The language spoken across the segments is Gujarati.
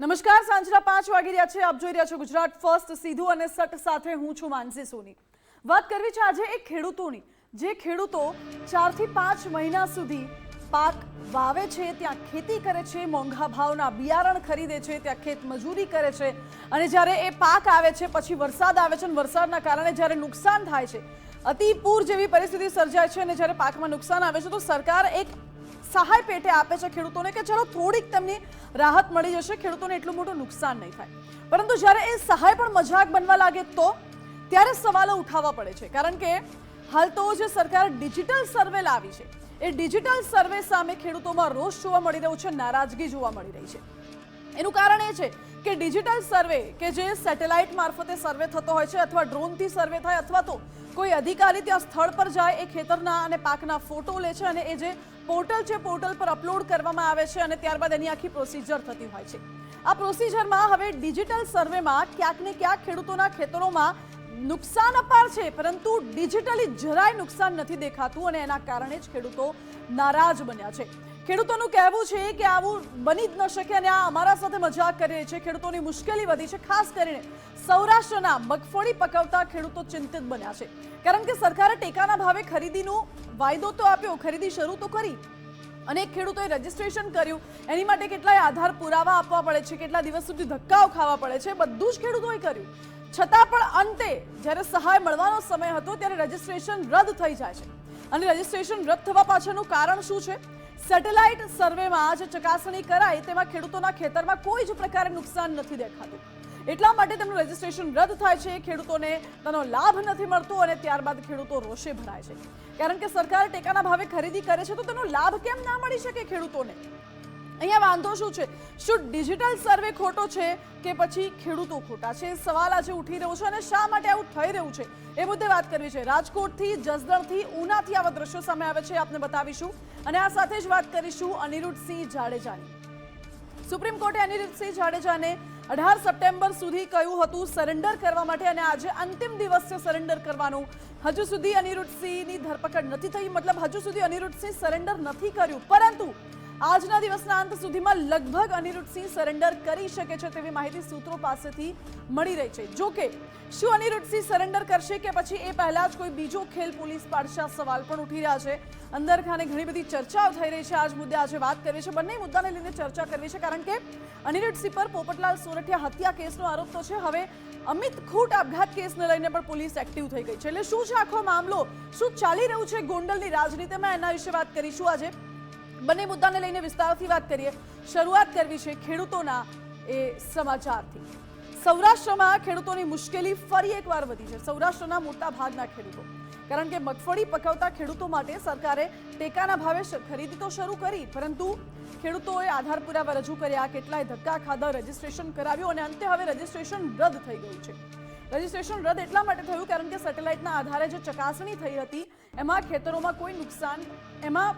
નમસ્કાર, સાંજના પાંચ વાગી રહ્યા છે. આપ જોઈ રહ્યા છો ગુજરાત ફર્સ્ટ, સીધું અને સટ સાથે હું છું માનસી સોની. વાત કરવી છે આજે એક ખેડૂતોની. જે ખેડૂતો ચારથી પાંચ મહિના સુધી પાક વાવે છે, ત્યાં ખેતી કરે છે, મોંઘા ભાવના બિયારણ ખરીદે છે, ત્યાં ખેત મજૂરી કરે છે અને જ્યારે એ પાક આવે છે, પછી વરસાદ આવે છે અને વરસાદના કારણે જ્યારે નુકસાન થાય છે અતિ પૂર જેવી પરિસ્થિતિ સર્જાય છે અને જ્યારે પાકમાં નુકસાન આવે છે, તો સરકાર એક સહાય પેટે આપે છે ખેડૂતોને કે ચલો થોડીક તેમને રાહત મળી જશે, ખેડૂતોને એટલું મોટું નુકસાન નહીં થાય. પરંતુ જ્યારે એ સહાય પણ મજાક બનવા લાગે તો ત્યારે સવાલો ઉઠાવવા પડે છે. કારણ કે હાલ તો જે સરકાર ડિજિટલ સર્વે લાવી છે, એ ડિજિટલ સર્વે સામે ખેડૂતોમાં રોષ જોવા મળી રહ્યો છે, નારાજગી જોવા મળી રહી છે. એનું કારણ એ છે કે ડિજિટલ સર્વે, કે જે સેટેલાઇટ મારફતે સર્વે થતો હોય છે અથવા ડ્રોનથી સર્વે થાય અથવા તો કોઈ અધિકારી ત્યાં સ્થળ પર જાય એ ખેતરના અને પાકના ફોટો લે છે અને એ જે પોર્ટલ છે, પોર્ટલ પર અપલોડ કરવામાં આવે છે અને ત્યારબાદ એની આખી પ્રોસિજર થતી હોય છે. આ પ્રોસિજરમાં હવે ડિજિટલ સર્વેમાં ક્યાંક ને ક્યાંક ખેડૂતોના ખેતરોમાં નુકસાન અપાર છે, પરંતુ ડિજિટલી જરાય નુકસાન નથી દેખાતું અને એના કારણે જ ખેડૂતો નારાજ બન્યા છે. ખેડૂતોનું કહેવું છે કે આવું બની જ ન શકે અને આ અમારા સાથે મજાક કરી રહી છે. ખેડૂતોની મુશ્કેલી વધી છે. ખાસ કરીને સૌરાષ્ટ્રના મગફળી પકવતા ખેડૂતો ચિંતિત બન્યા છે. કારણ કે સરકારે ટેકાના ભાવે ખરીદીનો વાયદો તો આપ્યો, ખરીદી શરૂ તો કરી અનેક ખેડૂતોએ રજીસ્ટ્રેશન કર્યું. એની માટે કેટલાય આધાર પુરાવા આપવા પડે છે, કેટલા દિવસ સુધી ધક્કાઓ ખાવા પડે છે, બધું જ ખેડૂતોએ કર્યું. છતાં પણ અંતે જ્યારે સહાય મળવાનો સમય હતો, ત્યારે રજીસ્ટ્રેશન રદ થઈ જાય છે. અને રજીસ્ટ્રેશન રદ થવા પાછળનું કારણ શું છે? સેટેલાઇટ સર્વેમાં જે ચકાસણી કરાય તેમાં ખેડૂતોના ખેતરમાં કોઈ જ પ્રકારે નુકસાન નથી દેખાતું. એટલા માટે તેમનું રજીસ્ટ્રેશન રદ થાય છે. ખેડૂતોને તેનો લાભ નથી મળતો અને ત્યારબાદ ખેડૂતો રોષે ભરાય છે. કારણ કે સરકાર ટેકાના ભાવે ખરીદી કરે છે તો તેનો લાભ કેમ ના મળી શકે ખેડૂતોને? અહીંયા વાંધો શું છે? શું ડિજિટલ સર્વે ખોટો છે કે પછી ખેડૂતો ખોટા છે? સવાલ આજે ઉઠી રહ્યો છે અને શા માટે આવું થઈ રહ્યું છે? એ મુદ્દે વાત કરવી છે. રાજકોટથી, જસદણથી, ઉનાથી આવા દ્રશ્યો સામે આવે છે. આપને બતાવીશું. અને આ સાથે જ વાત કરીશું અનિરુદ્ધસિંહ જાડેજાની. સુપ્રીમ કોર્ટે અનિરુદ્ધસિંહ જાડેજાને અઢાર સપ્ટેમ્બર સુધી કહ્યું હતું સરેન્ડર કરવા માટે અને આજે અંતિમ દિવસ છે સરેન્ડર કરવાનું. હજુ સુધી અનિરુદ્ધસિંહની ધરપકડ નથી થઈ. મતલબ હજુ સુધી અનિરુદ્ધસિંહ સરેન્ડર નથી કર્યું. પરંતુ આજના દિવસના અંત સુધીમાં લગભગ અનિરુદ્ધસિંહ સરેન્ડર કરી શકે છે તેવી માહિતી સૂત્રો પાસેથી મળી રહી છે. જો કે, શું અનિરુદ્ધસિંહ સરેન્ડર કરશે કે પછી એ પહેલા જ કોઈ બીજો ખેલ પોલીસ પાડશે સવાલ પણ ઉઠી રહ્યા છે? અંદર ખાને ઘણી બધી ચર્ચાઓ થઈ રહી છે. આજ મુદ્દે આજે વાત કરવી છે બંને મુદ્દાને લઈને ચર્ચા કરવી છે કારણ કે અનિરુદ્ધસિંહ પર પોપટલાલ સોરઠિયા હત્યા કેસનો આરોપ તો છે. હવે અમિત ખૂટ આપઘાત કેસને લઈને પણ પોલીસ એક્ટિવ થઈ ગઈ છે. એટલે શું છે આખો મામલો? શું ચાલી રહ્યું છે ગોંડલની રાજનીતિમાં? એના વિશે વાત કરીશું આજે. બંને મુદ્દાને લઈને વિસ્તારથી વાત કરીએ. શરૂઆત કરવી છે ખેડૂતોના એ સમાચારથી. સૌરાષ્ટ્રમાં ખેડૂતોની મુશ્કેલી ફરી એકવાર વધી છે. સૌરાષ્ટ્રના મોટા ભાગના ખેડૂતો. કારણ કે મગફળી પકવતા ખેડૂતો માટે સરકારે ટેકાના ભાવે ખરીદી તો શરૂ કરી, પરંતુ ખેડૂતોએ આધાર પુરાવા રજૂ કર્યા. કેટલાય ધક્કા ખાધા, રજીસ્ટ્રેશન કરાવ્યું અને અંતે હવે રજીસ્ટ્રેશન રદ થઈ ગયું છે. રજીસ્ટ્રેશન રદ એટલા માટે થયું કારણ કે સેટેલાઇટના આધારે જે ચકાસણી થઈ હતી, એમાં ખેતરોમાં કોઈ નુકસાન, એમાં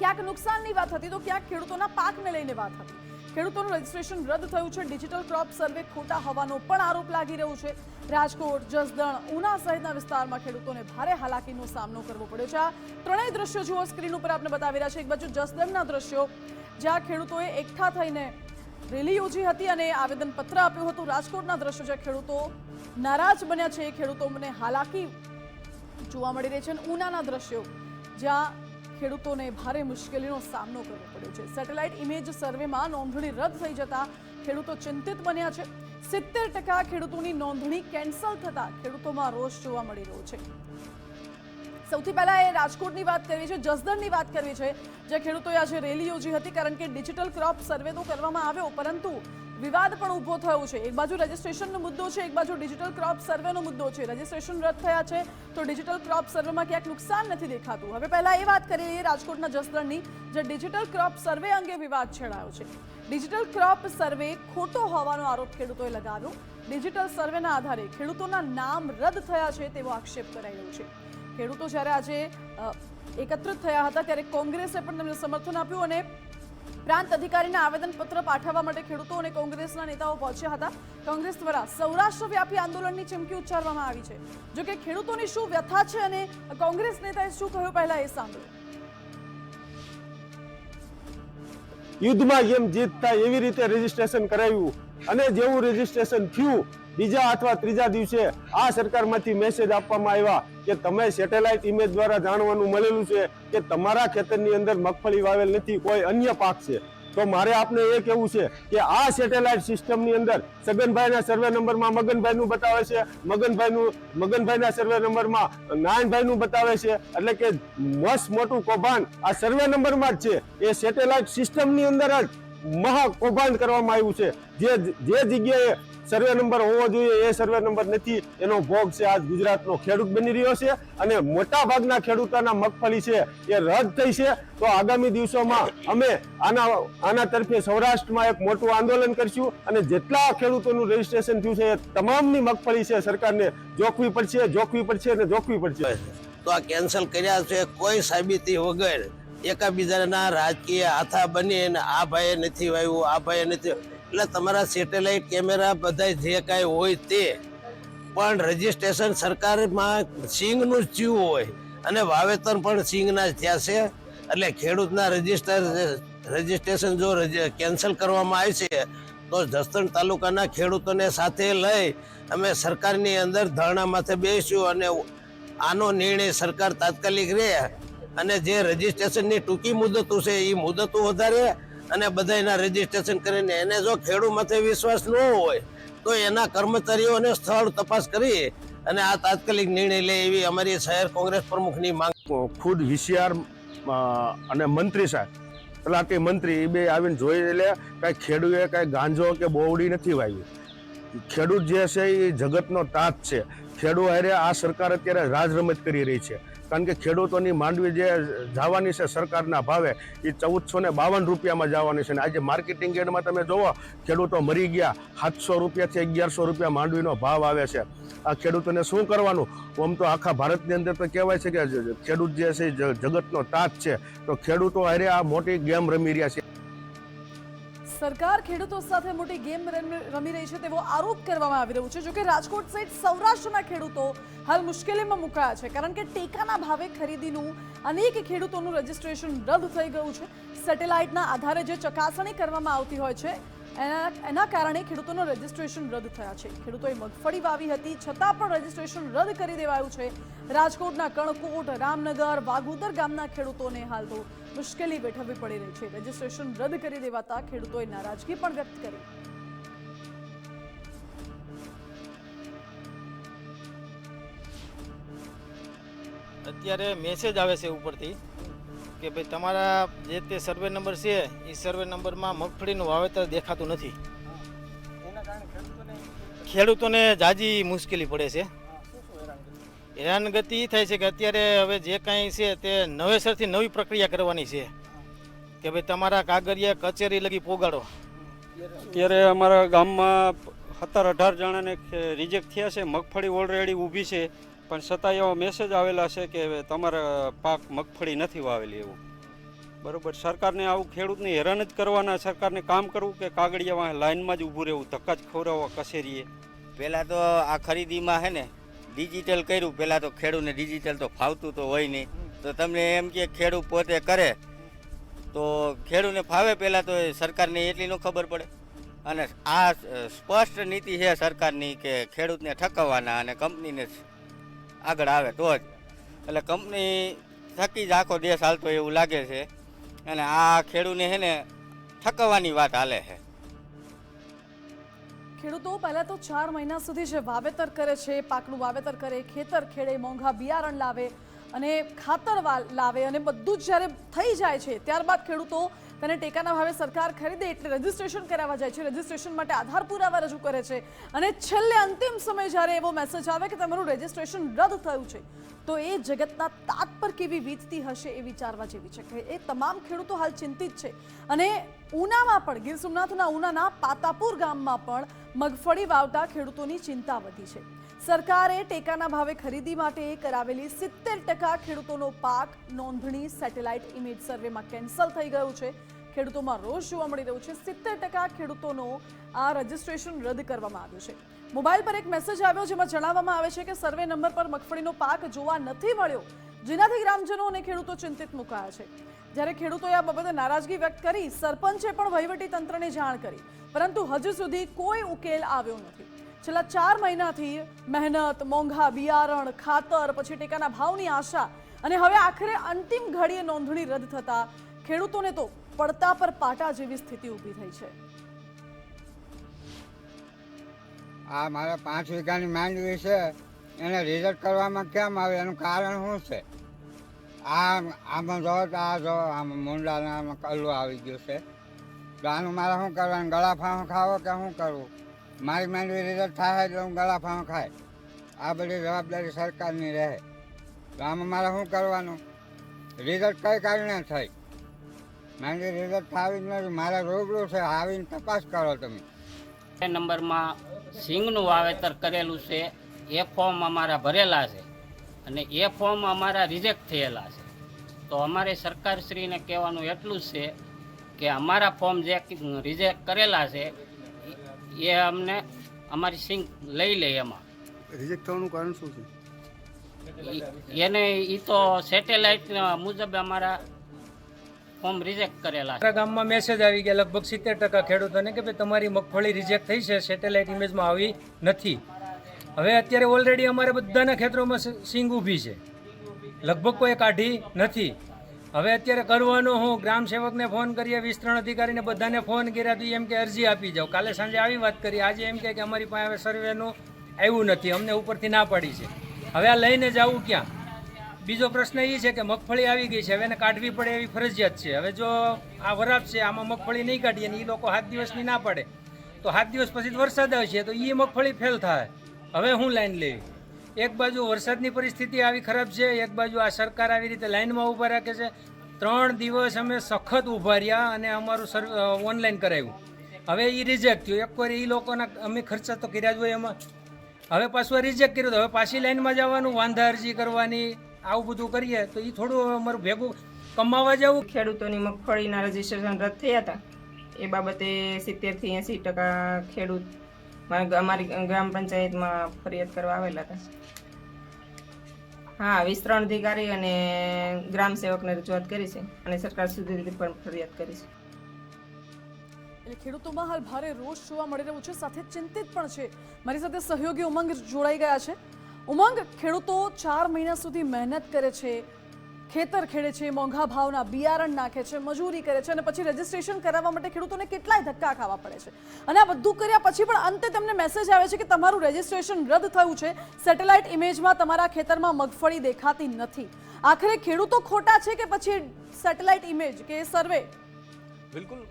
ક્યાંક નુકસાનની વાત હતી તો ક્યાંક ખેડૂતોના પાકને લઈને વાત હતી. ખેડૂતોનું રજીસ્ટ્રેશન રદ થયું છે. ડિજિટલ ક્રોપ સર્વે ખોટા હોવાનો પણ આરોપ લાગી રહ્યો છે. રાજકોટ, જસદણ, ઉના સહિતના વિસ્તારમાં ખેડૂતોને ભારે હાલાકીનો સામનો કરવો પડ્યો છે. આ ત્રણેય દ્રશ્યો જુઓ સ્ક્રીન ઉપર આપણે બતાવી રહ્યા છે. એક બાજુ જસદણના દ્રશ્યો, જ્યાં ખેડૂતોએ એકઠા થઈને રેલી યોજી હતી અને આવેદનપત્ર આપ્યું હતું. રાજકોટના દ્રશ્યો, જ્યાં ખેડૂતો નારાજ બન્યા છે. એ ખેડૂતોને હાલાકી જોવા મળી રહી છે. ઉનાના દ્રશ્યો, જ્યાં ખેડૂતોને ભારે મુશ્કેલીનો સામનો કરવો પડ્યો છે. સેટેલાઇટ ઇમેજ સર્વેમાં નોંધણી રદ થઈ જતા ખેડૂતો ચિંતિત બન્યા છે. સિત્તેર ટકા ખેડૂતોની નોંધણી કેન્સલ થતા ખેડૂતોમાં રોષ જોવા મળી રહ્યો છે. સૌથી પહેલા એ રાજકોટની વાત કરવી છે, જસદણની વાત કરવી છે, જે ખેડૂતોએ આજે રેલી યોજી હતી કારણ કે ડિજિટલ ક્રોપ સર્વે તો કરવામાં આવ્યો, પરંતુ વિવાદ પણ ઊભો થયો છે. એક બાજુ રજીસ્ટ્રેશનનો મુદ્દો છે, એક બાજુ ડિજિટલ ક્રોપ સર્વેનો મુદ્દો છે. રજીસ્ટ્રેશન રદ થયા છે, તો ડિજિટલ ક્રોપ સર્વેમાં ક્યાંક નુકસાન નથી દેખાતું. હવે પહેલાં એ વાત કરી લઈએ રાજકોટના જસદણની જે ડિજિટલ ક્રોપ સર્વે અંગે વિવાદ છેડાયો છે. ડિજિટલ ક્રોપ સર્વે ખોટો હોવાનો આરોપ ખેડૂતોએ લગાવ્યો. ડિજિટલ સર્વેના આધારે ખેડૂતોના નામ રદ થયા છે તેવો આક્ષેપ કરાઈ રહ્યો છે. ખેડૂતો જ્યારે આજે એકત્રિત થયા હતા ત્યારે કોંગ્રેસે પણ તેમને સમર્થન આપ્યું અને પ્રાંત અધિકારીને આવેદનપત્ર પાઠવવા માટે ખેડૂતો અને કોંગ્રેસના નેતાઓ પહોંચ્યા હતા. કોંગ્રેસ દ્વારા સૌરાષ્ટ્ર વ્યાપી આંદોલનની ચીમકી ઉચ્ચારવામાં આવી છે. જો કે ખેડૂતોની શું વ્યથા છે અને કોંગ્રેસ નેતાએ શું કહ્યું પહેલા એ સાંભળ્યું યુદ્ધમાં જેમ જીત થાય એવી રીતે રજીસ્ટ્રેશન કરાવ્યું અને જેવું રજીસ્ટ્રેશન થયું, બીજા અથવા ત્રીજા દિવસે આ સરકારમાંથી મેસેજ આપવામાં આવ્યા. કે તમે સેટેલાઇટ ઇમેજ દ્વારા જાણવાનું મળેલું છે કે તમારા ખેતરની અંદર મગફળી વાવેલ નથી, કોઈ અન્ય પાક છે. તો મારે આપને એ કહેવું છે કે આ સેટેલાઇટ સિસ્ટમની અંદર સગનભાઈના સર્વે નંબરમાં મગનભાઈનું બતાવે છે. મગનભાઈનું, મગનભાઈના સર્વે નંબરમાં નારાયણભાઈનું બતાવે છે. એટલે કે મસ્ત મોટું કૌભાંડ આ સર્વે નંબરમાં જ છે. એ સેટેલાઇટ સિસ્ટમની અંદર જ મહા કૌભાંડ કરવામાં આવ્યું છે. જે જે જગ્યાએ સર્વે નંબર હોવો જોઈએ, એ સર્વે નંબર નથી. એનો ભોગ છે આજ ગુજરાતનો ખેડૂત બની રહ્યો છે અને મોટા ભાગના ખેડૂતોના મગફળી છે એ રદ થઈ છે. તો આગામી દિવસોમાં અમે આના આના તરફે સૌરાષ્ટ્રમાં એક મોટું આંદોલન કરશું અને જેટલા ખેડૂતોનું રજીસ્ટ્રેશન થયું છે એ તમામની મગફળી છે સરકારને જોખવી પડશે જોખવી પડશે અને જોખવી પડશે. તો આ કેન્સલ કર્યા છે, કોઈ સાબિતી વગર એકાબીજાના રાજકીય હાથા બની અને આ ભાઈએ નથી વાવ્યું, આ ભાઈએ નથી એટલે તમારા સેટેલાઇટ કેમેરા બધા જે કાંઈ હોય તે. પણ રજીસ્ટ્રેશન સરકારમાં સિંગનું જ થયું હોય. અને વાવેતર પણ સિંગના જ થયા છે. એટલે ખેડૂતના રજિસ્ટર રજીસ્ટ્રેશન જો કેન્સલ કરવામાં આવે છે, તો જસદણ તાલુકાના ખેડૂતોને સાથે લઈ અમે સરકારની અંદર ધરણા માથે બેસ્યું અને આનો નિર્ણય સરકાર તાત્કાલિક રહે અને જે રજીસ્ટ્રેશનની ટૂંકી મુદતો છે એ મુદતો વધારે અને બધા એના રજીસ્ટ્રેશન કરીને એને જો ખેડૂત માથે વિશ્વાસ ન હોય, તો એના કર્મચારીઓને સ્થળ તપાસ કરી અને આ તાત્કાલિક નિર્ણય લે એવી અમારી શહેર કોંગ્રેસ પ્રમુખની માંગ. ખુદ વિશિયાર અને મંત્રી સાહેબ. તલાટી મંત્રી, એ બે આવીને જોઈ લે, કાંઈ ખેડૂએ કાંઈ ગાંજો કે બોવડી નથી વાવ્યું ખેડૂત જે છે એ જગતનો તાત છે. ખેડૂત હારે આ સરકાર અત્યારે રાજ રમત કરી રહી છે. કારણ કે ખેડૂતોની માંડવી જે જવાની છે સરકારના ભાવે, એ ચૌદસો ને બાવન રૂપિયામાં જવાની છે. અને આજે માર્કેટિંગ એડમાં તમે જુઓ, ખેડૂતો મરી ગયા. સાતસો રૂપિયાથી અગિયારસો રૂપિયા માંડવીનો ભાવ આવે છે. આ ખેડૂતોને શું કરવાનું? આમ તો આખા ભારતની અંદર તો કહેવાય છે કે ખેડૂત જે છે જગતનો તાત છે. તો ખેડૂતો અરે આ મોટી ગેમ રમી રહ્યા છે. સરકાર ખેડૂતો સાથે મોટી ગેમ રમ- રહી છે તેવો આરોપ કરવામાં આવી રહ્યો છે. જોકે રાજકોટ સહિત સૌરાષ્ટ્રના ખેડૂતો હાલ મુશ્કેલીમાં મુકાયા છે, કારણ કે ટેકાના ભાવે ખરીદીનું અનેક ખેડૂતોનું રજીસ્ટ્રેશન રદ થઈ ગયું છે. સેટેલાઇટના આધારે જે ચકાસણી કરવામાં આવતી હોય છે એના એના કારણે ખેડૂતોનું રજીસ્ટ્રેશન રદ થયા છે. ખેડૂતોએ મગફળી વાવી હતી, છતાં પણ રજીસ્ટ્રેશન રદ કરી દેવાયું છે. રાજકોટના કણકોટ, રામનગર, વાઘોદર ગામના ખેડૂતોને હાલ તો મુશ્કેલી વેઠવવી પડી રહી છે. રજીસ્ટ્રેશન રદ કરી દેવાતા ખેડૂતોએ નારાજગી પણ વ્યક્ત કરી. અત્યારે મેસેજ આવે છે ઉપરથી. કે ભાઈ તમારા જે તે સર્વે નંબર છે એ સર્વે નંબરમાં મગફળીનું વાવેતર દેખાતું નથી. ખેડૂતોને જાજી મુશ્કેલી પડે છે. હેરાનગતિ એ થાય છે કે અત્યારે હવે જે કાંઈ છે તે નવેસરથી નવી પ્રક્રિયા કરવાની છે. કે ભાઈ તમારા કાગળિયા કચેરી લગી પોગાડો. અત્યારે અમારા ગામમાં સત્તર અઢાર જણાને રિજેક્ટ થયા છે. મગફળી ઓલરેડી ઊભી છે. પણ છતાં એવા મેસેજ આવેલા છે કે તમારા પાક મગફળી નથી વાવેલી એવું. બરોબર, સરકારને આવું ખેડૂતને હેરાન જ કરવાના, સરકારને કામ કરવું કે કાગળિયામાં લાઈનમાં જ ઊભું રહેવું, ધક્કા જ ખવડાવવા કસેરીએ પહેલાં તો આ ખરીદીમાં હે ને ડિજિટલ કર્યું પહેલાં તો ખેડૂતને ડિજિટલ તો ફાવતું તો હોય નહીં. તો તમને એમ કે ખેડૂત પોતે કરે, તો ખેડૂતને ફાવે પહેલાં તો સરકારને એટલી ન ખબર પડે. અને આ સ્પષ્ટ નીતિ છે સરકારની કે ખેડૂતને ઠકવવાના અને કંપનીને આગળ આવે તો જ. એટલે કંપની થકી જ આખો દેશ હાલતો એવું લાગે છે. અને આ ખેડૂતને છે ને થકવાની વાત હાલે છે. ખેડૂતો પહેલા તો ચાર મહિના સુધી જે વાવેતર કરે છે, પાકનું વાવેતર કરે, ખેતર ખેડે, મોંઘા બિયારણ લાવે અને ખાતર લાવે અને બધું જ જ્યારે થઈ જાય છે, ત્યારબાદ ખેડૂતો તેને ટેકાના ભાવે સરકાર ખરીદે એટલે રજીસ્ટ્રેશન કરાવવા જાય છે. રજીસ્ટ્રેશન માટે આધાર પુરાવા રજૂ કરે છે. અને છેલ્લે અંતિમ સમય જ્યારે એવો મેસેજ આવે કે તમારું રજીસ્ટ્રેશન રદ થયું છે, તો એ જગતના તાત પર કેવી વીતતી હશે એ વિચારવા જેવી છે. કે એ તમામ ખેડૂતો હાલ ચિંતિત છે. અને ઉનામાં પણ, ગીર સોમનાથના ઉનાના પાતાપુર ગામમાં પણ મગફળી વાવતા ખેડૂતોની ચિંતા વધી છે. સરકારે ટેકાના ભાવે ખરીદી માટે કરાવેલી સિત્તેર ટકા ખેડૂતોનો પાક નોંધણી સેટેલાઇટ ઇમેજ સર્વેમાં કેન્સલ થઈ ગયું છે. ખેડૂતોમાં રોષ જોવા મળી રહ્યો છે. સિત્તેર ટકા ખેડૂતોનો આ રજીસ્ટ્રેશન રદ કરવામાં આવ્યું છે. મોબાઈલ પર એક મેસેજ આવ્યો જેમાં જણાવવામાં આવે છે કે સર્વે નંબર પર મગફળીનો પાક જોવા નથી મળ્યો. જેનાથી ગ્રામજનો અને ખેડૂતો ચિંતિત મુકાયા છે. જ્યારે ખેડૂતોએ આ બાબતે નારાજગી વ્યક્ત કરી, સરપંચે પણ વહીવટી તંત્રને જાણ કરી. પરંતુ હજુ સુધી કોઈ ઉકેલ આવ્યો નથી. છેલ્લા ચાર મહિનાથી મહેનત, મોંઘા, બિયારણ, ખાતર, પછી ટેકાના ભાવની આશા અને હવે આખરે અંતિમ ઘડીએ નોંધણી રદ થતા ખેડૂતોને તો પડતા પર પાટા જેવી સ્થિતિ ઊભી થઈ છે. આ મારે પાંચ વીઘાની માંડવી છે, એને રિઝલ્ટ કરવામાં કેમ આવે? એનું કારણ શું છે? આ આમાં જો આ જો આમાં મુંડાના કલ્લું આવી ગયું છે. તો આનું મારે શું કરવાનું? ગળા ફાંસો ખાવો કે શું કરવું? મારી માંડવી રિઝલ્ટ થાય એટલે હું ગળા ફાંસો ખાય. આ બધી જવાબદારી સરકારની રહે. તો આમાં મારે શું કરવાનું? રિઝલ્ટ કઈ કારણે થઈ? માંડવી રિઝલ્ટ થાવી જ નથી. મારે રૂબરૂ છે. આવીને તપાસ કરો તમે. નંબરમાં સિંગનું વાવેતર કરેલું છે. એ ફોર્મ અમારા ભરેલા છે. અને એ ફોર્મ અમારા રિજેક્ટ થયેલા છે. તો અમારે સરકારશ્રીને કહેવાનું એટલું જ છે કે અમારા ફોર્મ જે રિજેક્ટ કરેલા છે એ અમને અમારી સિંગ લઈ લે એમાં. રિજેક્ટ થવાનું કારણ શું છે? એને એ તો સેટેલાઇટ મુજબ અમારા ફોર્મ રિજેક્ટ કરેલા છે. અમારા ગામમાં મેસેજ આવી ગયા લગભગ સિત્તેર ટકા ખેડૂતોને કે ભાઈ તમારી મગફળી રિજેક્ટ થઈ છે સેટેલાઇટ ઇમેજમાં આવી નથી. હવે અત્યારે ઓલરેડી અમારે બધાના ખેતરોમાં સિંગ ઊભી છે. લગભગ કોઈ કાઢી નથી. હવે અત્યારે કરવાનો હું ગ્રામ સેવકને ફોન કરીએ, વિસ્તરણ અધિકારીને બધાને ફોન કર્યા તો એમ કે અરજી આપી જાઓ. કાલે સાંજે આવી વાત કરી. આજે એમ કે અમારી પાસે હવે સર્વેનું આવ્યું નથી. અમને ઉપરથી ના પાડી છે. હવે આ લઈને જવું ક્યાં? બીજો પ્રશ્ન એ છે કે મગફળી આવી ગઈ છે. હવે એને કાઢવી પડે એવી ફરજિયાત છે. હવે જો આ વરાપ છે, આમાં મગફળી નહીં કાઢીએ ને એ લોકો સાત દિવસની ના પડે. તો સાત દિવસ પછી વરસાદ આવશે તો એ મગફળી ફેલ થાય. હવે હું લાઈન લેવી? એક બાજુ વરસાદની પરિસ્થિતિ આવી ખરાબ છે, એક બાજુ આ સરકાર આવી રીતે લાઇનમાં ઊભા રાખે છે. ત્રણ દિવસ અમે સખત ઊભા રહ્યા અને અમારું સર ઓનલાઈન કરાવ્યું. હવે એ રિજેક્ટ થયું. એક વાર એ લોકોના અમે ખર્ચા તો કર્યા જ હોય એમાં. હવે પાછું રિજેક્ટ કર્યું હવે પાછી લાઇનમાં જવાનું, વાંધા અરજી કરવાની, આવું બધું કરીએ તો એ થોડું અમારું ભેગું કમાવા જવું. ખેડૂતોની મગફળીના રજીસ્ટ્રેશન રદ થયા હતા. એ બાબતે સિત્તેરથી એંસી ટકા ખેડૂત અમારી ગ્રામ પંચાયતમાં ફરિયાદ કરવા આવેલા હતા. હા, વિસ્તરણ અધિકારી અને ગ્રામ સેવકને રજૂઆત કરી છે અને સરકાર સુધી પણ ફરિયાદ કરી છે. એટલે ખેડૂતોમાં હાલ ભારે રોષ જોવા મળી રહ્યો છે, સાથે ચિંતિત પણ છે. મારી સાથે સહયોગી ઉમંગ જોડાઈ ગયા છે. ઉમંગ, ખેડૂતો ચાર મહિના સુધી મહેનત કરે છે ખેતર ખેડે છે, મોંઘા ભાવના બિયારણ નાખે છે, મજૂરી કરે છે અને પછી રજીસ્ટ્રેશન કરાવવા માટે ખેડૂતોને કેટલાય ધક્કા ખાવા પડે છે. અને આ બધું કર્યા પછી પણ અંતે તેમને મેસેજ આવે છે કે તમારું રજીસ્ટ્રેશન રદ થયું છે. સેટેલાઇટ ઇમેજમાં તમારા ખેતરમાં મગફળી દેખાતી નથી. આખરે ખેડૂતો ખોટા છે કે પછી સેટેલાઇટ ઇમેજ કે સર્વે બિલકુલ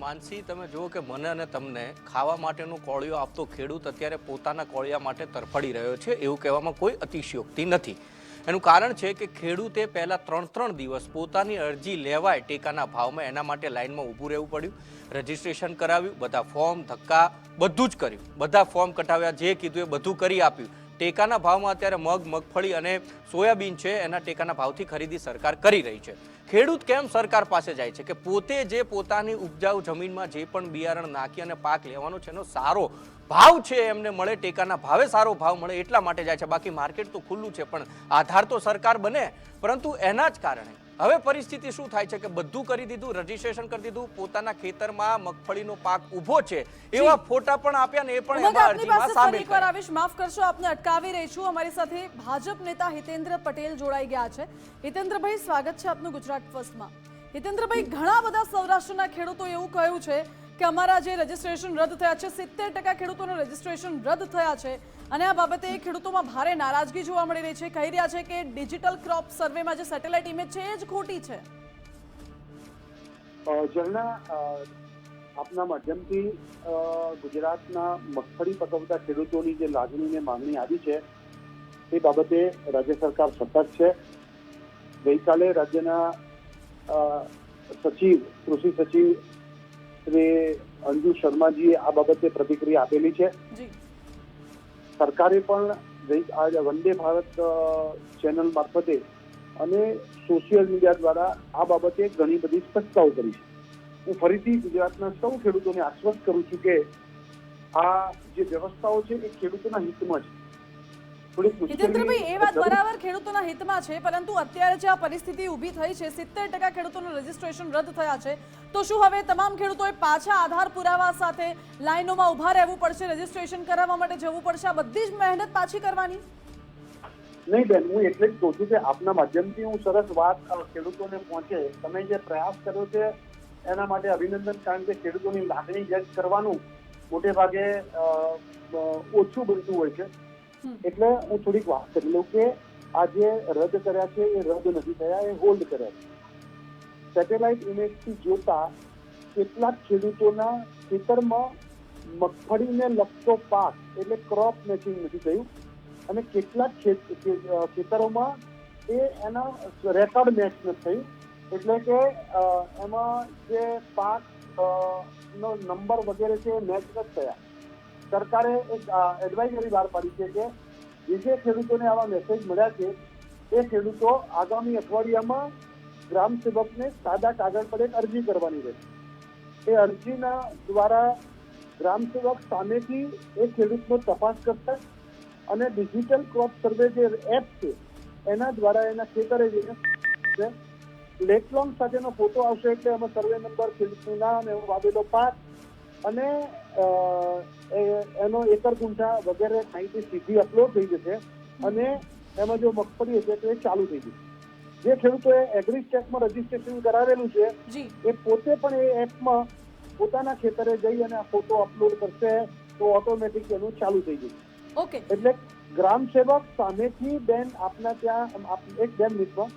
માનસી, તમે જુઓ કે મને અને તમને ખાવા માટેનું કોળિયો આપતો ખેડૂત અત્યારે પોતાના કોળિયા માટે તરફડી રહ્યો છે. એવું કહેવામાં કોઈ અતિશયોક્તિ નથી. એનું કારણ છે કે ખેડૂતે પહેલાં ત્રણ ત્રણ દિવસ પોતાની અરજી લેવાય ટેકાના ભાવમાં એના માટે લાઇનમાં ઊભું રહેવું પડ્યું, રજીસ્ટ્રેશન કરાવ્યું, બધા ફોર્મ ધક્કા બધું જ કર્યું. બધા ફોર્મ કટાવ્યા જે કીધું એ બધું કરી આપ્યું. ટેકાના ભાવમાં અત્યારે મગ, મગફળી અને સોયાબીન છે, એના ટેકાના ભાવથી ખરીદી સરકાર કરી રહી છે. ખેડૂત કેમ સરકાર પાસે જાય છે કે પોતે જે પોતાની ઉપજાઉ જમીનમાં જે પણ બિયારણ નાખી અને પાક લેવાનો છે, એનો સારો ભાવ છે, એમને મળે, ટેકાના ભાવે સારો ભાવ મળે એટલા માટે જાય છે. બાકી માર્કેટ તો ખુલ્લું છે, પણ આધાર તો સરકાર બને. પરંતુ એના જ કારણે હવે પરિસ્થિતિ શું થાય છે કે બધું કરી દીધું રજીસ્ટ્રેશન કરી દીધું પોતાના ખેતરમાં મગફળીનો પાક ઊભો છે એવા ફોટા પણ આપ્યા ને એ પણ એમાં અરજીમાં સામેલ એકવાર આવીશ. માફ કરશો આપને અટકાવી રહી છું. અમારી સાથે ભાજપ નેતા હિતેન્દ્ર પટેલ જોડાઈ ગયા છે. હિતેન્દ્રભાઈ સ્વાગત છે આપનું ગુજરાત ફર્સ્ટમાં. હિતેન્દ્રભાઈ ઘણા બધા સૌરાષ્ટ્રના ખેડૂતો એવું કહ્યું છે કે અમારા જે રજીસ્ટ્રેશન રદ થયા છે, સિત્તેર ટકા ખેડૂતોના રજીસ્ટ્રેશન રદ થયા છે. અને આ બાબતે ખેડૂતોમાં ભારે નારાજગી જોવા મળી રહી છે. કહી રહ્યા છે કે ડિજિટલ ક્રોપ સર્વેમાં જે સેટેલાઇટ ઇમેજ છે, એ જ ખોટી છે. ઝરણા આપના માધ્યમથી ગુજરાતના મગફળી પકવતા ખેડૂતોની જે લાગણીને માંગણી આવી છે તે બાબતે રાજ્ય સરકાર સતર્ક છે. ગઈકાલે રાજ્યના સચિવ, કૃષિ સચિવ શ્રી અંજુ શર્માજીએ આ બાબતે પ્રતિક્રિયા આપેલી છે. સરકારે પણ આજે વંદે ભારત ચેનલ મારફતે અને સોશિયલ મીડિયા દ્વારા આ બાબતે ઘણી બધી સ્પષ્ટતાઓ કરી છે. હું ફરીથી ગુજરાતના સૌ ખેડૂતોને આશ્વસ્ત કરું છું કે આ જે વ્યવસ્થાઓ છે એ ખેડૂતોના હિતમાં છે. હિતેન્દ્રભાઈ એ વાત બરાબર ખેડૂતોના હિતમાં છે પરંતુ અત્યારે જે આ પરિસ્થિતિ ઊભી થઈ છે સિત્તેર ટકા ખેડૂતોનું રજીસ્ટ્રેશન રદ થયા છે તો શું હવે તમામ ખેડૂતોએ પાછા આધાર પુરાવા સાથે લાઈનોમાં ઊભા રહેવું પડશે રજીસ્ટ્રેશન કરાવવા માટે જવું પડશે આ બધી જ મહેનત પાછી કરવાની? નહીં બેન હું એટલે જ કહું છું કે આપના માધ્યમથી હું સરસ વાત ખેડૂતોને પહોંચે. તમે જે પ્રયાસ કર્યો છે એના માટે અભિનંદન કારણ કે ખેડૂતોની લાગણી વ્યક્ત કરવાનું મોટે ભાગે ઓછું બનતું હોય છે. એટલે હું થોડીક વાત કરી લઉં કે આ જે રદ કર્યા છે, એ રદ નથી થયા, એ હોલ્ડ કર્યા છે. સેટેલાઇટ ઇમેજથી જોતા કેટલાક ખેડૂતોના ખેતરમાં મગફળીને લગતો પાક એટલે ક્રોપ મેચિંગ નથી થયું અને કેટલાક ખેતરોમાં એ એના રેકોર્ડ મેચ નથી થયું. એટલે કે એમાં જે પાક નો નંબર વગેરે છે એ મેચ નથી થયા. સરકારે એક એડવાઇઝરી બહાર પાડી છે કે જે જે ખેડૂતોને આવા મેસેજ મળ્યા છે એ ખેડૂતો આગામી અઠવાડિયામાં ગ્રામ સેવકને સાદા કાગળ પર એક અરજી કરવાની રહેશે. એ અરજીના દ્વારા ગ્રામ સેવક સામેથી એ ખેડૂતનો તપાસ કરશે અને ડિજિટલ ક્રોપ સર્વે જે એપ છે, એના દ્વારા એના ખેતરે જઈને લેટલોંગ સાથેનો ફોટો આવશે એટલે એમાં સર્વે નંબર ખેડૂતનું નામ એનો વાવેલો પાક અને એનો એકર ગુંઠા વગેરે માહિતી સીધી અપલોડ થઈ જશે અને એમાં જો મગફળી હશે તો એ ચાલુ થઈ જશે. જે ખેડૂતોએ એગ્રી સ્ટેપમાં રજીસ્ટ્રેશન કરાવેલું છે એ પોતે પણ એ એપમાં પોતાના ખેતરે જઈ અને આ ફોટો અપલોડ કરશે તો ઓટોમેટિક એનું ચાલુ થઈ જશે. ઓકે. એટલે ગ્રામ સેવક સામેથી બેન આપના ત્યાં એક બેન મિત્ર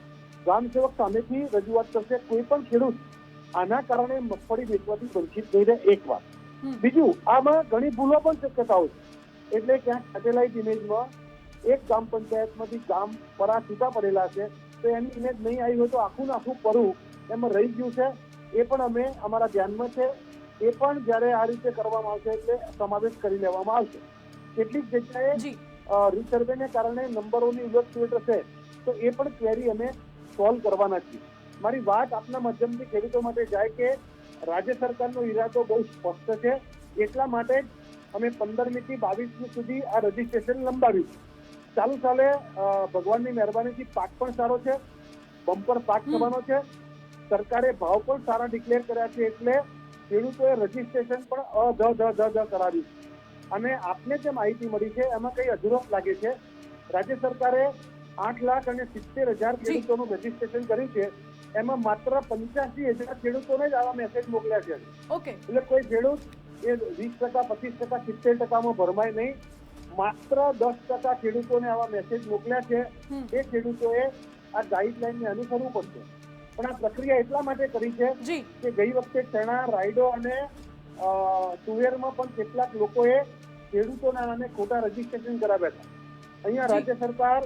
ગ્રામ સેવક સામેથી રજૂઆત કરશે કોઈ પણ ખેડૂત આના કારણે મગફળી વેચવાથી વંચિત નહીં રહે એક વાત બીજું આમાં ઘણી ભૂલો પણ શક્યતા હોય છે. એટલે ક્યાંક સેટેલાઇટ ઇમેજમાં એક ગ્રામ પંચાયતમાંથી ગામ પરા છૂટા પડેલા છે તો એની ઇમેજ નહીં આવી હોય તો આખું આખું પરું એમાં રહી ગયું છે. એ પણ અમે અમારા ધ્યાનમાં છે. એ પણ જ્યારે આ રીતે કરવામાં આવશે એટલે સમાવેશ કરી લેવામાં આવશે. કેટલીક જગ્યાએ રિસર્વેને કારણે નંબરોની ઉલટસુલટ હશે તો એ પણ ક્વેરી અમે સોલ્વ કરવાના છીએ. મારી વાત આપના માધ્યમથી ખેડૂતો માટે જાય કે રાજ્ય સરકારનો ઈરાદો બહુ સ્પષ્ટ છે. એટલા માટે અમે પંદરમી થી બાવીસમી સુધી આ રજીસ્ટ્રેશન લંબાવ્યું છે. ચાલુ સાલે ભગવાનની મહેરબાનીથી પાક પણ સારો છે બમ્પર પાક થવાનો છે. સરકારે ભાવ પણ સારા ડિક્લેર કર્યા છે એટલે ખેડૂતોએ રજીસ્ટ્રેશન પણ અધ ધ ધ ધ કરાવ્યું અને આપને જે માહિતી મળી છે એમાં કઈ અધૂરપ લાગે છે. રાજ્ય સરકારે આઠ લાખ અને સિત્તેર હજાર ખેડૂતોનું રજીસ્ટ્રેશન કર્યું છે. એમાં માત્ર પંચ્યાસી હજાર ખેડૂતોને જ આવા મેસેજ મોકલ્યા છે. ઓકે એટલે કોઈ ખેડૂત એ વીસ ટકા પચીસ ટકા સિત્તેર ટકામાં ભરમાય નહીં. માત્ર દસ ટકા ખેડૂતોને આવા મેસેજ મોકલ્યા છે. એ ખેડૂતોએ આ ગાઈડલાઈનને અનુસરવું પડશે. પણ આ પ્રક્રિયા એટલા માટે કરી છે કે ગઈ વખતે ચણા રાયડો અને તુવેરમાં પણ કેટલાક લોકોએ ખેડૂતોના નામે ખોટા રજીસ્ટ્રેશન કરાવ્યા હતા. અહીંયા રાજ્ય સરકાર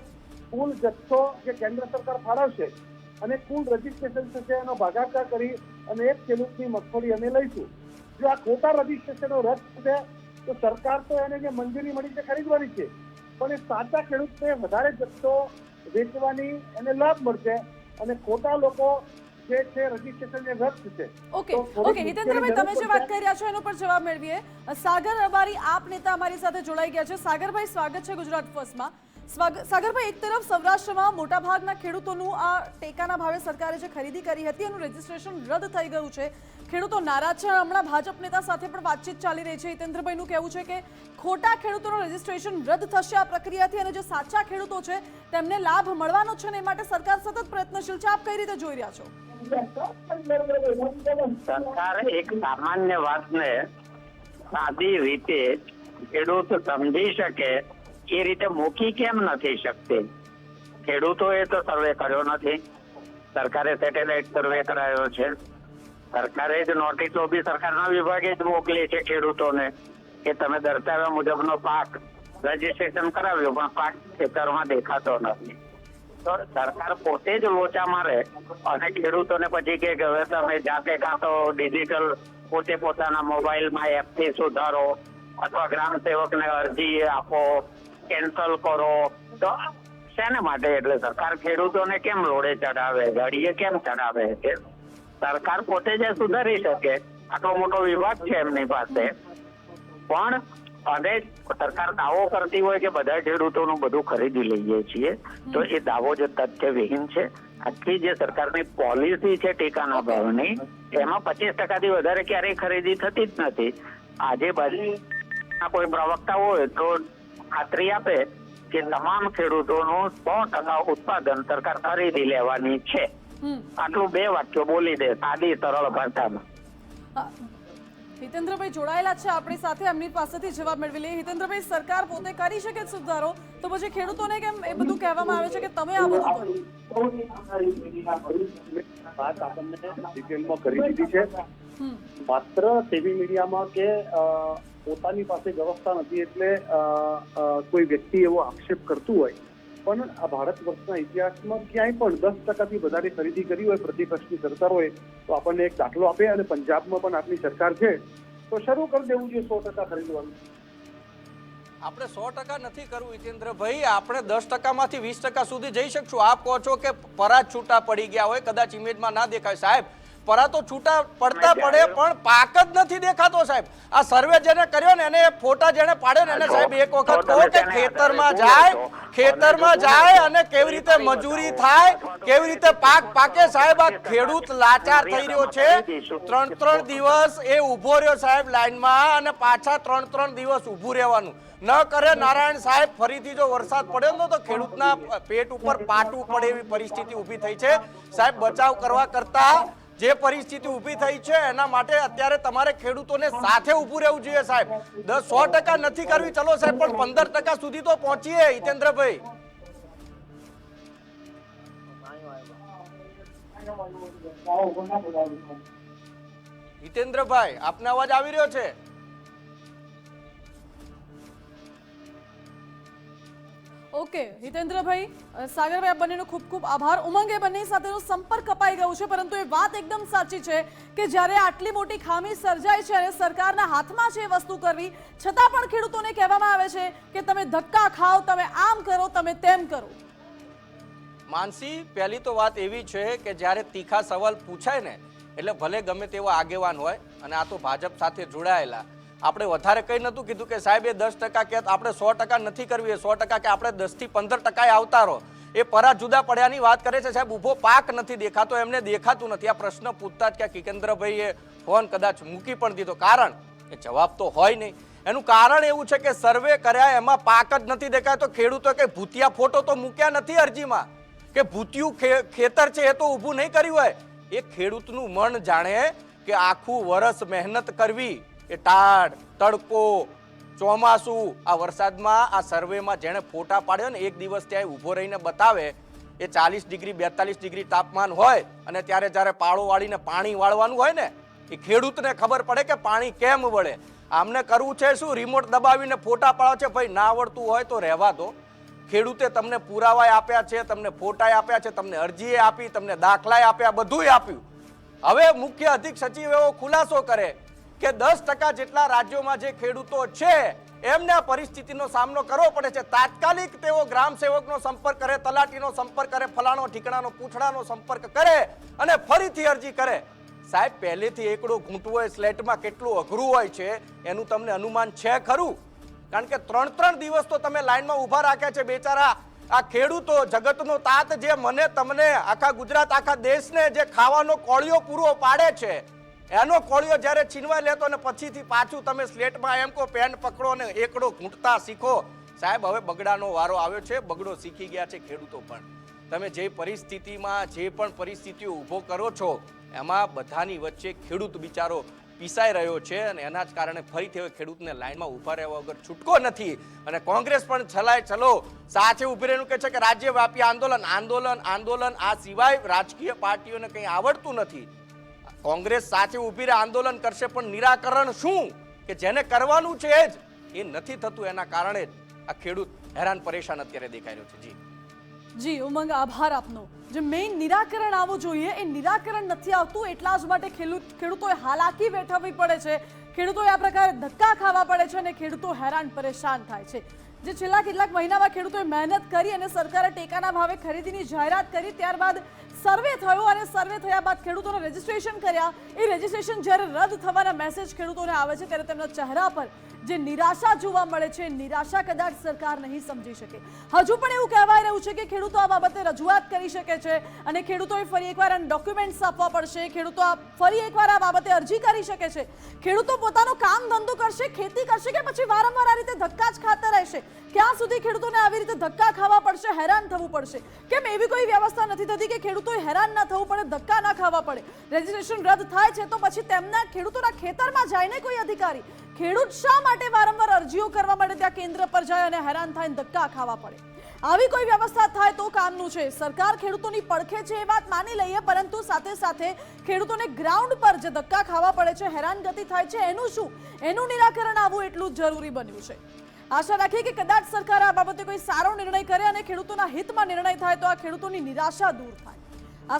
કુલ જથ્થો જે કેન્દ્ર સરકાર ફાળવશે અને કુલ રજીસ્ટ્રેશન થશે એનો ભાગાકાર કરી અને એક ખેડૂતની મગફળી અમે લઈશું. જો આ ખોટા રજીસ્ટ્રેશનો રદ થશે તો સરકાર તો એને જે મંજૂરી મળી છે ખરીદવાની છે. પણ એ સાચા ખેડૂતને વધારે જથ્થો વેચવાની એને લાભ મળશે અને ખોટા લોકો જે છે રજીસ્ટ્રેશન એ રદ થશે. ઓકે ઓકે હિતેન્દ્રભાઈ તમે જે વાત કરી રહ્યા છો એનો પણ જવાબ મેળવીએ. સાગર અમારી આપ નેતા અમારી સાથે જોડાઈ ગયા છે. સાગરભાઈ સ્વાગત છે ગુજરાત ફર્સ્ટમાં. સાગરભાઈ, એક તરફ સૌરાષ્ટ્રમાં મોટાભાગના ખેડૂતોનું આ ટેકાના ભાવે સરકારે જે ખરીદી કરી હતી, એનું રજીસ્ટ્રેશન રદ થઈ ગયું છે. ખેડૂતો નારાજ છે હમણાં ભાજપ નેતા સાથે પણ વાતચીત ચાલી રહી છે. હિતેન્દ્રભાઈનું કહેવું છે કે ખોટા ખેડૂતોનું રજીસ્ટ્રેશન રદ થશે આ પ્રક્રિયાથી અને જે સાચા ખેડૂતો છે, તેમને લાભ મળવાનો છે ને એ માટે સરકાર સતત પ્રયત્નશીલ છે. આપ કઈ રીતે જોઈ રહ્યા છો? સરકાર એક સામાન્ય વાતને સાદી રીતે ખેડૂત સમજી શકે એ રીતે મૂકી કેમ નથી શકતી? ખેડૂતોએ તો સર્વે કર્યો નથી. સરકારે સેટેલાઇટ સર્વે કરાયો છે. સરકારે જ નોટિસો બી સરકારના વિભાગે જ મોકલી છે ખેડૂતોને કે તમે દર્શાવ્યા મુજબનો પાક રજીસ્ટ્રેશન કરાવ્યું, પણ પાક ખેતરમાં દેખાતો નથી. તો સરકાર પોતે જ લોચા મારે અને ખેડૂતોને પછી કે હવે તમે જાતે કાં તો ડિજિટલ પોતે પોતાના મોબાઈલમાં એપથી સુધારો અથવા ગ્રામ સેવકને અરજી આપો. કેન્સલ કરો. તો શેના માટે? એટલે સરકાર ખેડૂતોને કેમ લોડે ચડાવે ગાડીએ કેમ ચડાવે કે સરકાર પોતે જ સુધારી શકે. આટલો મોટો વિભાગ છે એમની પાસે. પણ અને સરકાર દાવો કરતી હોય કે બધા ખેડૂતોનું બધું ખરીદી લઈએ છીએ, તો એ દાવો જે તથ્યવિહીન છે. આખી જે સરકારની પોલિસી છે ટેકાના ભાવની, એમાં પચીસ ટકાથી વધારે ક્યારેય ખરીદી થતી જ નથી. આજે બાજુ કોઈ પ્રવક્તા હોય તો ખાતરી આપે કે તમામ ખેડૂતોનું સો ટકા ઉત્પાદન સરકાર ખરીદી લેવાની છે. આટલું બે વાક્યો બોલી દે સાદી સરળ ભાષામાં. હિતેન્દ્રભાઈ જોડાયેલા છે આપણી સાથે એમની પાસેથી જવાબ મેળવી લઈએ. હિતેન્દ્રભાઈ સરકાર પોતે કરી શકે સુધારો? તો પછી ખેડૂતોને કેમ એ બધું કહેવામાં આવે છે કે તમે આ બધું કરો? વાત આપણને ડિટેલમાં કરી દીધી છે. માત્ર ટીવી મીડિયામાં કે પોતાની પાસે વ્યવસ્થા નથી એટલે કોઈ વ્યક્તિ એવો આક્ષેપ કરતું હોય. પણ આ ભારત વર્ષના ઇતિહાસમાં ક્યાંય પણ દસ ટકાથી વધારે ખરીદી કરી હોય પ્રતિપક્ષની સરકારોએ તો આપણને એક દાખલો આપે અને પંજાબમાં પણ આપણી સરકાર છે, તો શરૂ કરી દેવું જોઈએ સો ટકા ખરીદવાનું. આપણે સો ટકા નથી કરવું હિતેન્દ્રભાઈ, આપણે દસ ટકામાંથી વીસ ટકા સુધી જઈ શકશું. આપ કહો છો કે પરાજ છૂટા પડી ગયા હોય, કદાચ ઇમેજમાં ના દેખાય. સાહેબ પરા તો છૂટા પડતા પડે પણ પાક જ નથી દેખાતો સાહેબ. આ સર્વે જેને કર્યો ને એને ફોટા જેને પાડે ને એને સાહેબ એક વખત કહો કે ખેતરમાં જાય ખેતરમાં જાય અને કેવી રીતે મજૂરી થાય કેવી રીતે પાક પાકે સાહેબ આ ખેડૂત લાચાર થઈ રહ્યો છે. ત્રણ ત્રણ દિવસ એ ઊભો રહ્યો સાહેબ લાઈનમાં અને પાછા ત્રણ ત્રણ દિવસ ઊભું રહેવાનું. ન કરે નારાયણ સાહેબ ફરીથી જો વરસાદ પડ્યો તો ખેડૂતના પેટ ઉપર પાટું પડે એવી પરિસ્થિતિ ઊભી થઈ છે. સાહેબ બચાવ કરવા કરતા જે પરિસ્થિતિ ઊભી થઈ છે, એના માટે અત્યારે તમારે ખેડૂતોને સાથે ઊભું રહેવું જોઈએ સાહેબ. દસ સો ટકા નથી કરવી, ચલો સાહેબ, પણ પંદર ટકા સુધી તો પહોંચીએ, હિતેન્દ્રભાઈ. હિતેન્દ્રભાઈ, આપને અવાજ આવી રહ્યો છે? ઓકે, હિતેન્દ્રભાઈ સાગરભાઈ આ બંનેનો ખૂબ ખૂબ આભાર. ઉમંગ એ બંને સાથેનો સંપર્ક કપાઈ ગયો છે, પરંતુ એ વાત એકદમ સાચી છે કે જ્યારે આટલી મોટી ખામી સર્જાય છે અને સરકારના હાથમાં છે એ વસ્તુ કરવી, છતાં પણ ખેડૂતોને કહેવામાં આવે છે કે તમે ધક્કા ખાઓ, તમે આમ કરો, તમે તેમ કરો. માનસી, પહેલી તો વાત એવી છે કે જ્યારે તીખા સવાલ પૂછાય ને, એટલે ભલે ગમે તેવો આગેવાન હોય અને આ તો ભાજપ સાથે જોડાયેલા આપણે વધારે કંઈ નહોતું કીધું કે સાહેબ, એ દસ ટકા કે આપણે સો ટકા નથી કરવી, એ સો ટકા કે આપણે દસથી પંદર ટકાએ આવતા રહો એ પરા જુદા પડ્યાની વાત કરે છે સાહેબ, ઊભો પાક નથી દેખાતો, એમને દેખાતું નથી. આ પ્રશ્ન પૂછતા જ ક્યાં કિકેન્દ્રભાઈએ ફોન કદાચ મૂકી પણ દીધો. કારણ, એ જવાબ તો હોય નહીં. એનું કારણ એવું છે કે સર્વે કર્યા, એમાં પાક જ નથી દેખાય. તો ખેડૂતો કે ભૂતિયા ફોટો તો મૂક્યા નથી અરજીમાં? કે ભૂતિયું ખેતર છે, એ તો ઊભું નહીં કર્યું હોય? એ ખેડૂતનું મન જાણે કે આખું વરસ મહેનત કરવી એ ટાઢ તડકો, ચોમાસું, આ વરસાદમાં, આ સર્વેમાં જેણે ફોટા પાડ્યો ને, એક દિવસ ત્યાં ઊભો રહીને બતાવે, એ ચાલીસ ડિગ્રી, બેતાલીસ ડિગ્રી તાપમાન હોય અને ત્યારે જ્યારે પાળો વાળીને પાણી વાળવાનું હોય ને, એ ખેડૂતને ખબર પડે કે પાણી કેમ વળે. આમને કરવું છે શું? રિમોટ દબાવીને ફોટા પાડો છે, ભાઈ, ના આવડતું હોય તો રહેવા દો. ખેડૂતે તમને પુરાવાય આપ્યા છે, તમને ફોટાય આપ્યા છે, તમને અરજીએ આપી, તમને દાખલાય આપ્યા, બધુંય આપ્યું. હવે મુખ્ય અધિક સચિવ એવો ખુલાસો કરે કે દસ ટકા જેટલા રાજ્યોમાં જે ખેડૂતો છે, એમને પરિસ્થિતિનો સામનો કરવો પડે છે. તાત્કાલિક તેઓ ગ્રામ સેવકનો સંપર્ક કરે, તલાટીનો સંપર્ક કરે, ફલાણો ઠીકણાનો, પૂછડાનો સંપર્ક કરે અને ફરીથી અરજી કરે. સાહેબ, પહેલેથી એકડો ઘૂંટવો એ સ્લેટમાં કેટલું અઘરું હોય છે, એનું તમને અનુમાન છે ખરું? કારણ કે ત્રણ ત્રણ દિવસ તો તમે લાઈનમાં ઊભા રાખ્યા છે, બેચારા. આ ખેડૂતો, જગતનો તાત જે મને, તમને, આખા ગુજરાત, આખા દેશને જે ખાવાનો કોળિયો પૂરો પાડે છે એનો કોળિયો જ્યારે છીનવાઈ લેતો ને પછીથી પાછું તમે સ્લેટમાં એમ કહો, પેન પકડો ને એકડો ઘૂંટતા શીખો. સાહેબ, હવે બગડાનો વારો આવ્યો છે, બગડો શીખી ગયા છે ખેડૂતો પણ. તમે જે પરિસ્થિતિમાં જે પણ પરિસ્થિતિઓ ઊભો કરો છો, એમાં બધાની વચ્ચે ખેડૂત બિચારો પીસાઈ રહ્યો છે અને એના જ કારણે ફરીથી હવે ખેડૂતને લાઈનમાં ઊભા રહેવા વગર છૂટકો નથી. અને કોંગ્રેસ પણ છલાય ચલો સાથે ઊભી રહેલું કહે છે કે રાજ્યવ્યાપી આંદોલન આંદોલન આંદોલન, આ સિવાય રાજકીય પાર્ટીઓને કંઈ આવડતું નથી. કોંગ્રેસ સાથે ઊભી રહે, આંદોલન કરશે, પણ નિરાકરણ શું? કે જેને કરવાનું છે જ. એ નથી થતું, એના કારણે આ ખેડૂત હેરાન, પરેશાન અત્યારે દેખાઈ રહ્યો છે. જી. જી, ઉમંગ આભાર આપનો. જે મેઇન નિરાકરણ આવવું જોઈએ, એ નિરાકરણ નથી આવતું, એટલા જ માટે ખેડૂત ખેડૂતોએ હાલાકી વેઠવવી પડે છે. ખેડૂતોએ આ પ્રકારે ધક્કા ખાવા પડે છે અને ખેડૂતો હેરાન, પરેશાન થાય છે. જે છેલ્લા કેટલાક મહિનામાં ખેડૂતોએ મહેનત કરી અને સરકારે ટેકાના ભાવે ખરીદીની જાહેરાત કરી, ત્યારબાદ સર્વે થયો અને સર્વે થયા બાદ ખેડૂતોને રજીસ્ટ્રેશન કર્યા. એ રજીસ્ટ્રેશન જ્યારે રદ થવાના મેસેજ ખેડૂતોને આવે છે, ત્યારે તેમના ચહેરા પર જે નિરાશા જોવા મળે છે, નિરાશા કદાચ સરકાર નહીં સમજી શકે. હજુ પણ એવું કહેવાય રહ્યું છે કે ખેડૂતો આ બાબતે રજૂઆત કરી શકે છે અને ખેડૂતોએ ફરી એકવાર ડોક્યુમેન્ટ્સ આપવા પડશે. ખેડૂતો આ ફરી એકવાર આ બાબતે અરજી કરી શકે છે. ખેડૂતો પોતાનું કામ ધંધો કરશે, ખેતી કરશે કે પછી વારંવાર આ રીતે ધક્કા જ ખાતા રહેશે? ક્યાં સુધી ખેડૂતોને આવી રીતે ધક્કા ખાવા પડશે, હેરાન થવું પડશે? કેમ એવી કોઈ વ્યવસ્થા નથી થતી કે ખેડૂતોએ હેરાન ના થવું પડે, ધક્કા ના ખાવા પડે? રજીસ્ટ્રેશન રદ થાય છે તો પછી તેમના ખેડૂતોના ખેતરમાં જાય ને કોઈ અધિકારી ખેડૂત શા માટે વારંવાર અરજીઓ કરવા માટે ત્યાં કેન્દ્ર પર જાય અને હેરાન થાય ધક્કા ખાવા પડે? આવી કોઈ વ્યવસ્થા થાય તો કામનું છે. સરકાર ખેડૂતોની પડખે છે એ વાત માની લઈએ, પરંતુ સાથે સાથે ખેડૂતોને ગ્રાઉન્ડ પર જે ધક્કા ખાવા પડે છે, હેરાનગતિ થાય છે, એનું શું? એનું નિરાકરણ આવવું એટલું જરૂરી બન્યું છે. આશા રાખીએ કે કદાચ સરકાર આ બાબતે કોઈ સારો નિર્ણય કરે અને ખેડૂતોના હિતમાં નિર્ણય થાય તો આ ખેડૂતોની નિરાશા દૂર થાય.